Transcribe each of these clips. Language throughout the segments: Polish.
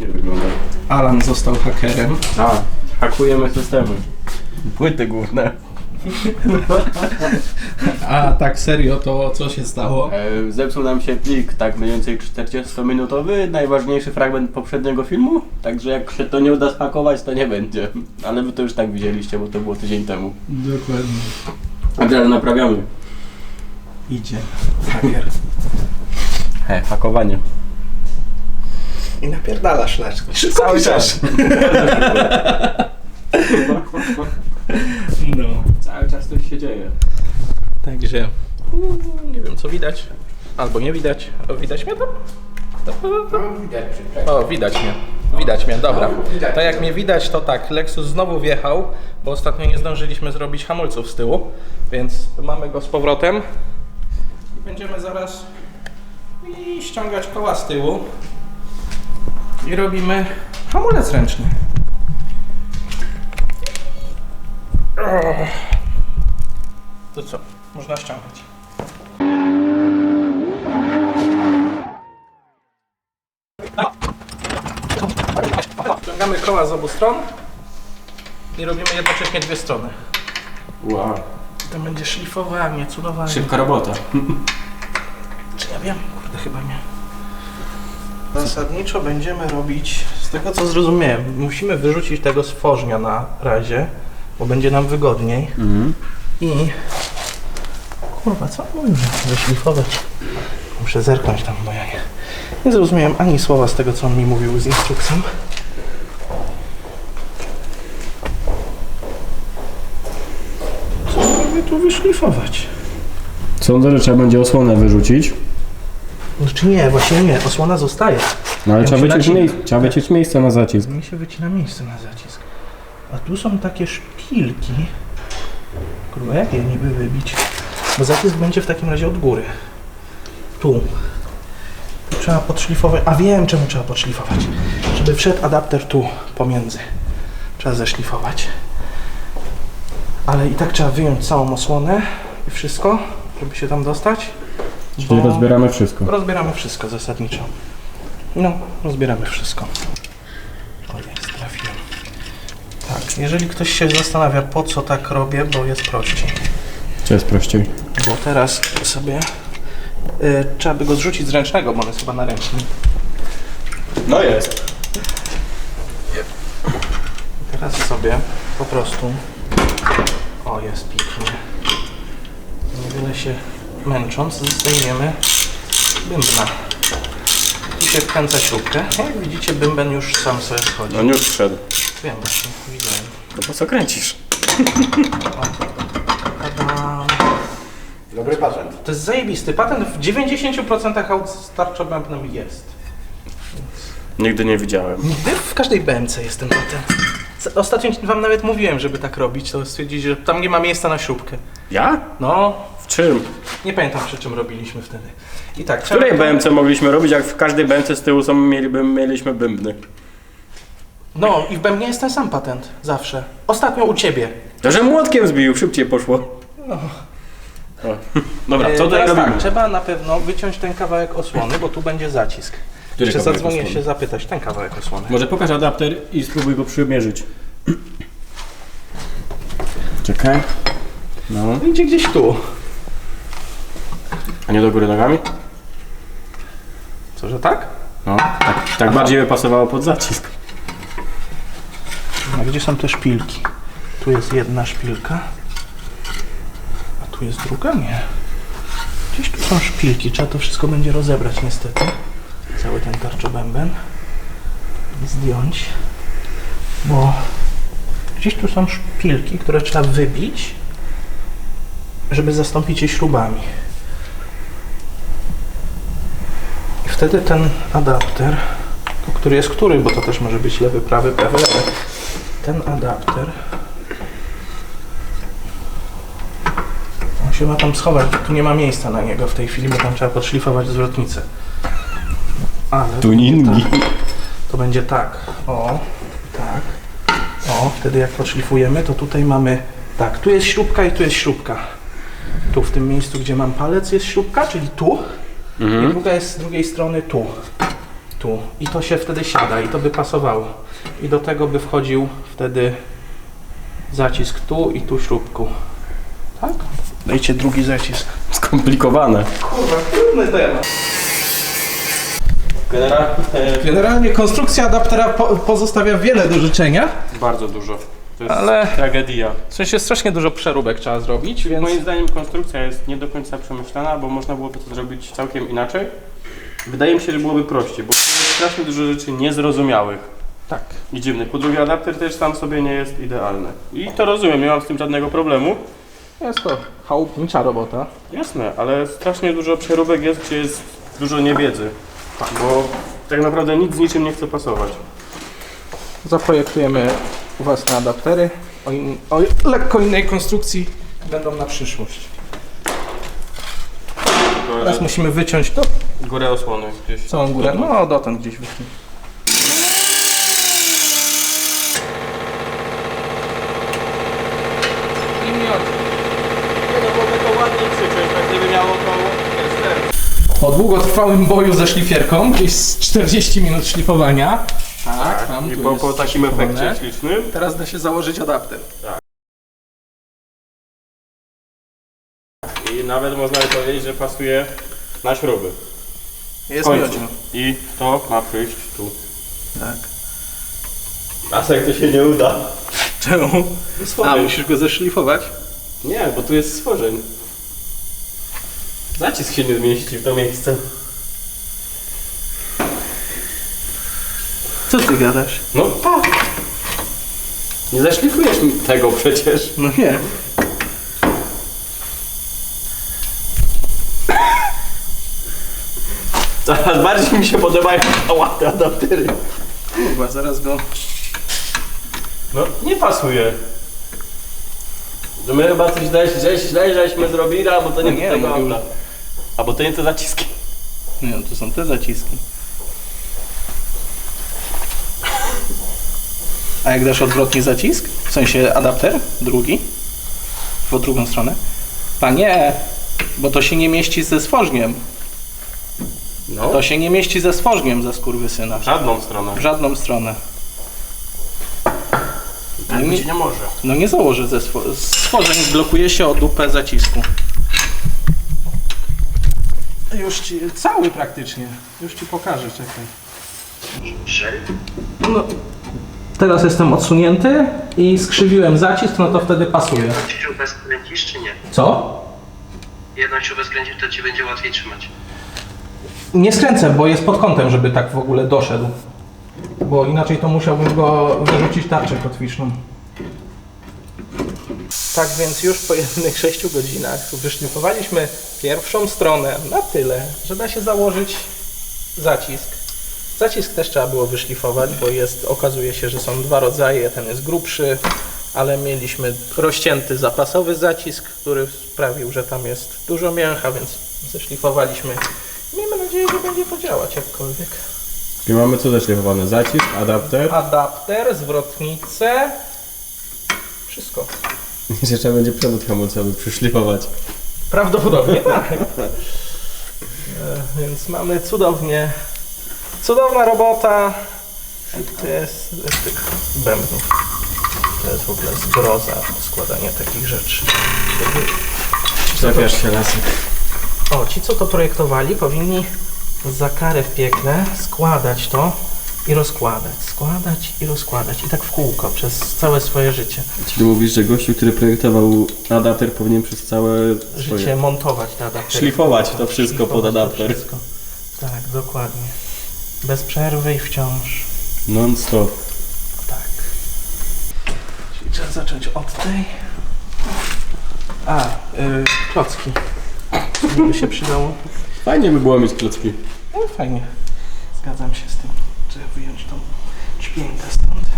pięknie wygląda. Alan został hakerem. A, hakujemy systemy. Płyty główne. A tak serio, to co się stało? E, zepsuł nam się plik, tak mniej więcej 40-minutowy, najważniejszy fragment poprzedniego filmu, także jak się to nie uda zhakować, to nie będzie. Ale wy to już tak widzieliście, bo to było tydzień temu. Dokładnie. A teraz naprawiamy. Idzie haker. He, hakowanie. I napierdalasz laczki. Szybko Cały piszesz. czas. No. Cały czas coś się dzieje. Także mm, nie wiem co widać. Albo nie widać. O, widać mnie tam? O, widać mnie. Widać mnie, dobra. To jak mnie widać, to tak, Lexus znowu wjechał, bo ostatnio nie zdążyliśmy zrobić hamulców z tyłu, więc mamy go z powrotem. I będziemy zaraz i ściągać koła z tyłu. I robimy hamulec ręczny. To co? Można ściągać. Ściągamy koła z obu stron i robimy jednocześnie dwie strony. Wow. To będzie szlifowanie, cudowanie. Szybka robota. Czy ja wiem? Kurde, chyba nie. Zasadniczo będziemy robić, z tego co zrozumiałem, musimy wyrzucić tego stworznia na razie, bo będzie nam wygodniej. Mhm. I... Kurwa, co mówię? Wyszlifować. Muszę zerknąć tam, nie, nie zrozumiałem ani słowa z tego, co on mi mówił z instrukcją. Co mamy tu wyszlifować? Sądzę, że trzeba będzie osłonę wyrzucić. Znaczy nie, właśnie nie, osłona zostaje. No ale Ja trzeba wyciąć, trzeba wyciąć miejsce na zacisk. Mi się wycina miejsce na zacisk. A tu są takie szpilki. Kurwa, jak je niby wybić? Bo zacisk będzie w takim razie od góry. Tu. Tu trzeba podszlifować. A wiem czemu trzeba podszlifować. Żeby wszedł adapter tu pomiędzy. Trzeba zeszlifować. Ale i tak trzeba wyjąć całą osłonę i wszystko, żeby się tam dostać. Czyli bo- rozbieramy wszystko. Rozbieramy wszystko zasadniczo. No, rozbieramy wszystko. O jest, trafiłem. Tak, jeżeli ktoś się zastanawia, po co tak robię, bo jest prościej. Co jest prościej? Bo teraz sobie y, trzeba by go zrzucić z ręcznego, bo on jest chyba na ręcznym. No jest. Teraz sobie po prostu. O, jest pięknie. Niewiele się męcząc, zdejmiemy bębna. Tu się wkręca śrubkę. Jak widzicie, bęben już sam sobie schodzi. On już wszedł. Wiem właśnie, widziałem. No po co kręcisz? Tadam. Dobry patent. To jest zajebisty patent. W 90% aut z tarczobębnem jest. Nigdy nie widziałem. Nigdy w każdej BMC jest ten patent. Ostatnio wam nawet mówiłem, żeby tak robić, to stwierdzić, że tam nie ma miejsca na śrubkę. Ja? No, W czym? nie pamiętam przy czym robiliśmy wtedy. I tak, W której trzeba- BMC mogliśmy robić, jak w każdej BMC z tyłu są, mieliby, mieliśmy bębny? No i w bębnie jest ten sam patent. Zawsze. Ostatnio u ciebie. To, że młotkiem zbił, szybciej poszło. No. O. Dobra, E, co tutaj teraz robimy? tak, trzeba na pewno wyciąć ten kawałek osłony, bo tu będzie zacisk. Który Jeszcze kawałek zadzwonię osłony? się zapytać, ten kawałek osłony. Może pokaż adapter i spróbuj go przymierzyć. Czekaj. No. Idzie gdzieś tu. A nie do góry nogami? Co, że tak? No. Tak, tak bardziej by pasowało pod zacisk. A gdzie są te szpilki? Tu jest jedna szpilka. A tu jest druga? Nie. Gdzieś tu są szpilki. Trzeba to wszystko będzie rozebrać niestety. Cały ten tarczobęben. Zdjąć. Bo gdzieś tu są szpilki, które trzeba wybić, żeby zastąpić je śrubami. I wtedy ten adapter, który jest który, bo to też może być lewy, prawy, prawy, lewy. Ten adapter on się ma tam schować, tu nie ma miejsca na niego w tej chwili, bo tam trzeba podszlifować zwrotnicę. Ale to Tuningi. będzie tak. To będzie tak, o, tak, o, wtedy jak podszlifujemy, to tutaj mamy, tak, tu jest śrubka i tu jest śrubka. Tu w tym miejscu, gdzie mam palec jest śrubka, czyli tu, i druga jest z drugiej strony tu. tu. I to się wtedy siada i to by pasowało. I do tego by wchodził wtedy zacisk tu i tu śrubku. Tak? Dajcie drugi zacisk. Skomplikowane. Kurwa, trudny temat. Generalnie e, Generalnie konstrukcja adaptera po, pozostawia wiele do życzenia. bardzo dużo. To jest Ale- tragedia. W sensie strasznie dużo przeróbek trzeba zrobić, więc... Moim zdaniem konstrukcja jest nie do końca przemyślana, bo można byłoby to zrobić całkiem inaczej. Wydaje mi się, że byłoby prościej, bo jest strasznie dużo rzeczy niezrozumiałych Tak. i dziwnych. Po drugie, adapter też sam sobie nie jest idealny. I to rozumiem, nie mam z tym żadnego problemu. Jest to chałupnicza robota. Jasne, ale strasznie dużo przeróbek jest, gdzie jest dużo niewiedzy. Bo tak naprawdę nic z niczym nie chce pasować. Zaprojektujemy własne adaptery o, in, o lekko innej konstrukcji. Będą na przyszłość. Tylko, Teraz że musimy wyciąć to, górę osłony gdzieś. całą górę. No, dotąd gdzieś wytnij. I miodzie. Nie no, mogę to ładnie krzyczeć, tak gdyby miało to... Po długotrwałym boju ze szlifierką, gdzieś z 40 minut szlifowania. Tak, tam I tu po, jest po takim szlifowane. efekcie ślicznym. Teraz da się założyć adapter. I nawet można by powiedzieć, że pasuje na śruby. Jest końcu. miodzio. I to ma przyjść tu. Tak. A jak to się nie uda? Czemu? A, musisz go zeszlifować? Nie, bo tu jest stworzeń. Zacisk się nie zmieści w to miejsce. Co ty gadasz? No tak. Nie zaszlifujesz mi tego przecież. No nie. Coraz bardziej mi się podobają ałate adaptery. Kurwa, zaraz go... No, nie pasuje. My chyba coś źle, źle, źle żeśmy zrobili, albo to nie, No nie, tego auta. Albo to nie te zaciski. Nie, to są te zaciski. A jak dasz odwrotnie zacisk? W sensie adapter? Drugi? W drugą stronę? Panie, bo to się nie mieści ze stworzniem. No. To się nie mieści ze stworzniem ze skurwysyna. W żadną stronę. W żadną stronę. Tak być nie może. No nie założę ze stworzeń, blokuje się o dupę zacisku. Już ci, cały praktycznie. Już ci pokażę, czekaj. No, teraz jestem odsunięty i skrzywiłem zacisk, no to wtedy pasuje. Jedną śrubę skręcisz czy nie? Co? Jedną śrubę skręcisz, to ci będzie łatwiej trzymać. Nie skręcę, bo jest pod kątem, żeby tak w ogóle doszedł. Bo inaczej to musiałbym go wyrzucić tarczę kotwiczną. Tak więc już po jednych 6 godzinach wyszlifowaliśmy pierwszą stronę na tyle, że da się założyć zacisk. Zacisk też trzeba było wyszlifować, bo jest, okazuje się, że są dwa rodzaje. Ten jest grubszy, ale mieliśmy rozcięty zapasowy zacisk, który sprawił, że tam jest dużo mięcha, więc zeszlifowaliśmy. Miejmy nadzieję, że będzie to działać jakkolwiek. I mamy co zeszlifowane? Zacisk, adapter. Adapter, zwrotnicę, wszystko. Jeszcze trzeba będzie przewód hamulcowy przyszlifować. Prawdopodobnie tak. E, Więc mamy cudownie, cudowna robota. I to jest z tych bębnów. To jest w ogóle zgroza składanie takich rzeczy. Czepiasz się lasek. O, ci co to projektowali powinni za karę w piekle składać to i rozkładać, składać i rozkładać i tak w kółko przez całe swoje życie. Czyli mówisz, że gościu, który projektował adapter powinien przez całe Życie montować te adaptery. Szlifować to wszystko pod adapter. wszystko. Tak, dokładnie. Bez przerwy i wciąż. non stop. Tak. Czyli trzeba zacząć od tej. A, yy, klocki. By się przydało? Fajnie by było mieć klocki. No fajnie. Zgadzam się z tym. Trzeba wyjąć tą czpiękę stąd.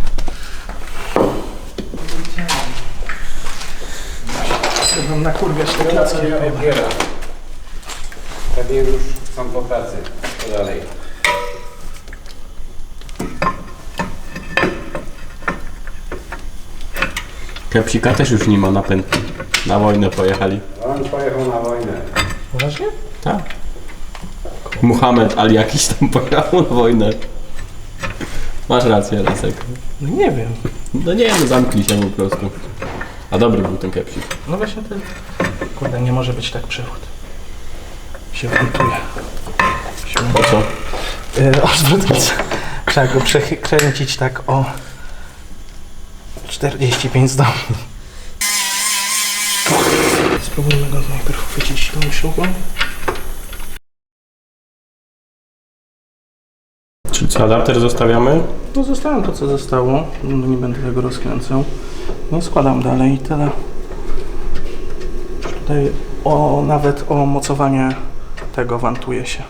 Będą nakurwiać te odbiera. Prawie już są po pracy. Co dalej? Kepsika też już nie ma napęd. Na wojnę pojechali. On pojechał na wojnę. Poważnie? Tak. Muhammad Ali jakiś tam pojechał na wojnę. Masz rację, Lasek. No nie wiem. No nie, no zamknij się po prostu. A dobry był ten kepsik. No właśnie to... Kurde, nie może być tak przewód. Się wątuje. Się Po co? Yy, odwrotnica. Trzeba go przekręcić tak o 45 stopni. Spróbujmy go najpierw chwycić tą śrubą. Co, adapter zostawiamy? No zostawiam to co zostało. No, nie będę tego rozkręcał. Nie składam dalej i tyle. Tutaj o, nawet o mocowanie tego wantuje się.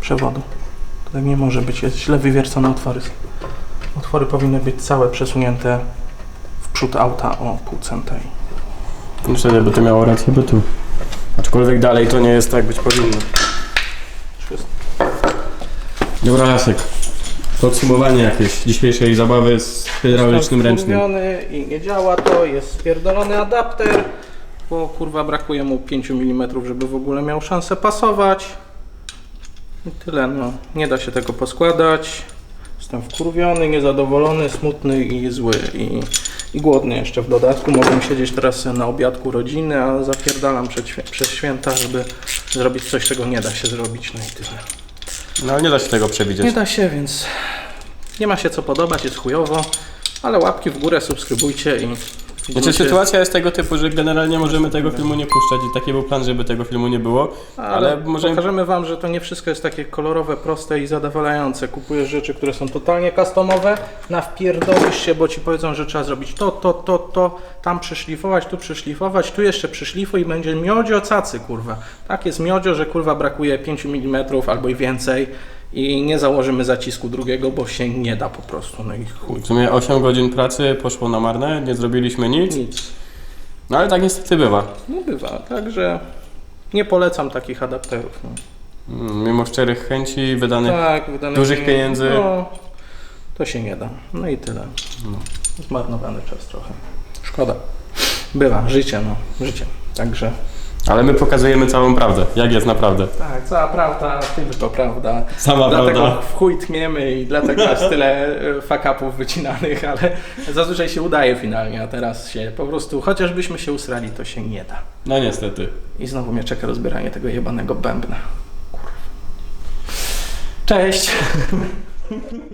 Przewodu. To tak nie może być. Jest źle wywiercone otwory. Otwory powinny być całe przesunięte w przód auta o pół centa. i- No wtedy by to miało rację bytu. Aczkolwiek dalej to nie jest tak być powinno. Dobra, Lasek. Podsumowanie jakieś dzisiejszej zabawy z hydraulicznym ręcznym. Wkurwiony i nie działa to, jest spierdolony adapter, bo kurwa brakuje mu 5 mm, żeby w ogóle miał szansę pasować. I tyle, no. Nie da się tego poskładać. Jestem wkurwiony, niezadowolony, smutny i zły i, i głodny jeszcze w dodatku. Mogłem siedzieć teraz na obiadku rodziny, a zapierdalam przed, przez święta, żeby zrobić coś, czego nie da się zrobić, no i tyle. No ale nie da się tego Nie przewidzieć. da się, więc nie ma się co podobać, jest chujowo, ale łapki w górę, subskrybujcie i Znaczy widzimy się- sytuacja jest tego typu, że generalnie możemy tego filmu nie puszczać i taki był plan, żeby tego filmu nie było, ale, ale możemy... pokażemy wam, że to nie wszystko jest takie kolorowe, proste i zadowalające. Kupujesz rzeczy, które są totalnie customowe, nawpierdolisz się, bo ci powiedzą, że trzeba zrobić to, to, to, to, tam przyszlifować, tu przyszlifować, tu jeszcze przyszlifuj i będzie miodzio cacy, kurwa. Tak jest miodzio, że kurwa brakuje 5 mm albo i więcej i nie założymy zacisku drugiego, bo się nie da po prostu, no i chuj. W sumie 8 godzin pracy poszło na marne, nie zrobiliśmy nic, Nic. no ale tak niestety bywa. No bywa, także nie polecam takich adapterów. No. Mm, Mimo szczerych chęci wydanych... Tak, wydane dużych pieniędzy. No, to się nie da. No i tyle. Zmarnowany czas trochę. Szkoda. Bywa, życie, no, życie. Także. Ale my pokazujemy całą prawdę, jak jest naprawdę. Tak, cała prawda, tylko prawda. Sama dlatego prawda. w chuj tmiemy i dlatego jest tyle e, fuck-upów wycinanych, ale zazwyczaj się udaje finalnie, a teraz się po prostu, chociażbyśmy się usrali, to się nie da. No niestety. I znowu mnie czeka rozbieranie tego jebanego bębna. Kurwa. Cześć!